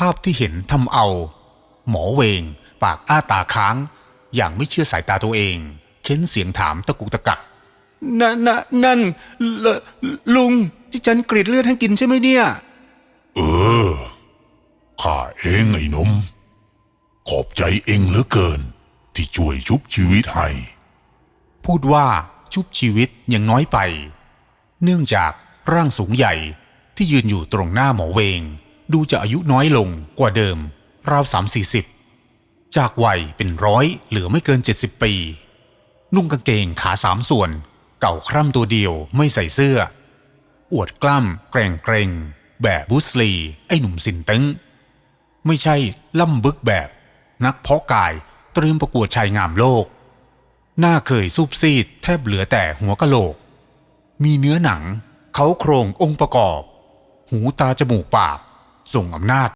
ภาพที่เห็นทำเอา หมอเวง ปากอ้าตาค้าง อย่างไม่เชื่อสายตาตัวเอง เค้นเสียงถามตะกุกตะกักนั่นนั่นนั่นลลุงที่ฉันกรีดเลือดให้กินใช่ไหมเนี่ย เออ ข้าเองไอ้หนม ขอบใจเองเหลือเกิน ที่ช่วยชุบชีวิตให้ พูดว่าชุบชีวิตยังน้อยไป เนื่องจากร่างสูงใหญ่ที่ยืนอยู่ตรงหน้าหมอเวง ดูจะอายุน้อยลงกว่าเดิม ราวสามสี่สิบจากวัยเป็นร้อยเหลือไม่เกินเจ็ดสิบปี นุ่งกางเกงขาสามส่วน เก่าคร่ำตัวเดียวไม่ใส่เสื้อ อวดกล้ามแกร่งเกรงแบบบุสลี ไอ้หนุ่มสินตึงไม่ใช่ล่ำบึกแบบ นักเพาะกายเตรียมประกวดชายงามโลก หน้าเคยซูบซีดแทบเหลือแต่หัวกะโหลก มีเนื้อหนัง เขาโครงองค์ประกอบ หูตาจมูกปาก ส่งอำนาจ